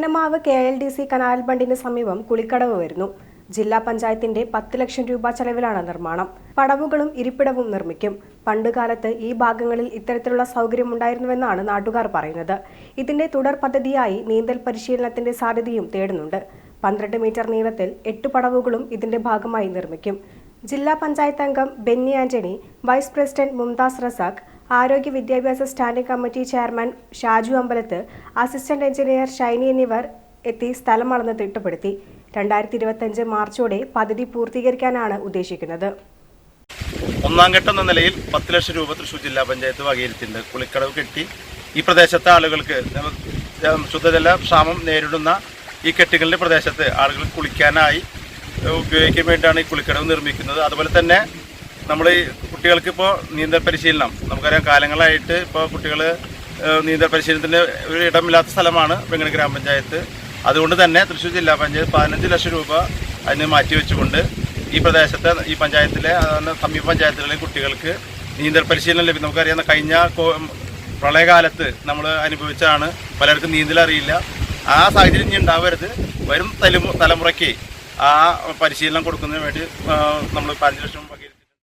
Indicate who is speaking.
Speaker 1: Punnamavu K L D C canal ബണ്ടിന് സമീപം കുളിക്കടവ് വരുന്നു. ജില്ലാ പഞ്ചായത്തിന്റെ പത്ത് ലക്ഷം രൂപ ചെലവിലാണ് നിർമ്മാണം. പടവുകളും ഇരിപ്പിടവും നിർമ്മിക്കും. പണ്ടുകാലത്ത് ഈ ഭാഗങ്ങളിൽ ഇത്തരത്തിലുള്ള സൗകര്യമുണ്ടായിരുന്നുവെന്നാണ് നാട്ടുകാർ പറയുന്നത്. ഇതിന്റെ തുടർ പദ്ധതിയായി നീന്തൽ പരിശീലനത്തിന്റെ സാധ്യതയും തേടുന്നുണ്ട്. പന്ത്രണ്ട് മീറ്റർ നീളത്തിൽ എട്ട് പടവുകളും ഇതിന്റെ ഭാഗമായി നിർമ്മിക്കും. ജില്ലാ പഞ്ചായത്ത് അംഗം ബെന്നി ആന്റണി വൈസ് പ്രസിഡന്റ് മുംതാസ് റസാഖ് ആരോഗ്യ വിദ്യാഭ്യാസ standing committee chairman Shaju Ambalath assistant engineer Shiny എന്നിവർ എത്തി സ്ഥലം അളന്ന് തിട്ടപ്പെടുത്തി. രണ്ടായിരത്തി ഇരുപത്തിയഞ്ച് മാർച്ചോടെ പദ്ധതി പൂർത്തീകരിക്കാനാണ് ഉദ്ദേശിക്കുന്നത്.
Speaker 2: ഒന്നാം ഘട്ടം എന്ന നിലയിൽ പത്ത് ലക്ഷം രൂപ തൃശ്ശൂർ ജില്ലാ പഞ്ചായത്ത് വകയിരുത്തിയിട്ടുണ്ട് കുളിക്കടവ് കെട്ടി ഈ പ്രദേശത്തെ ആളുകൾക്ക് ശുദ്ധജല ക്ഷാമം നേരിടുന്ന ഈ കെട്ടുകളുടെ പ്രദേശത്ത് ആളുകൾ കുളിക്കാനായി ഉപയോഗിക്കാൻ വേണ്ടിയാണ് ഈ കുളിക്കടവ് നിർമ്മിക്കുന്നത്. അതുപോലെ തന്നെ നമ്മൾ കുട്ടികൾക്ക് ഇപ്പോൾ നീന്തൽ പരിശീലനം. നമുക്കറിയാം കാലങ്ങളായിട്ട് ഇപ്പോൾ കുട്ടികൾ നീന്തൽ പരിശീലനത്തിന് ഒരു ഇടമില്ലാത്ത സ്ഥലമാണ് വെങ്ങണി ഗ്രാമപഞ്ചായത്ത്. അതുകൊണ്ട് തന്നെ തൃശ്ശൂർ ജില്ലാ പഞ്ചായത്ത് പതിനഞ്ച് ലക്ഷം രൂപ അതിന് മാറ്റിവെച്ചുകൊണ്ട് ഈ പ്രദേശത്തെ ഈ പഞ്ചായത്തിലെ സമീപ പഞ്ചായത്തുകളിലെ കുട്ടികൾക്ക് നീന്തൽ പരിശീലനം ലഭിക്കും നമുക്കറിയാവുന്ന കഴിഞ്ഞ പ്രളയകാലത്ത് നമ്മൾ അനുഭവിച്ചാണ് പലർക്കും നീന്തൽ അറിയില്ല. ആ സാഹചര്യം ഇനി ഉണ്ടാവരുത്. വരും തലമു തലമുറയ്ക്ക് ആ പരിശീലനം കൊടുക്കുന്നതിന് വേണ്ടി നമ്മൾ പതിനഞ്ച് ലക്ഷം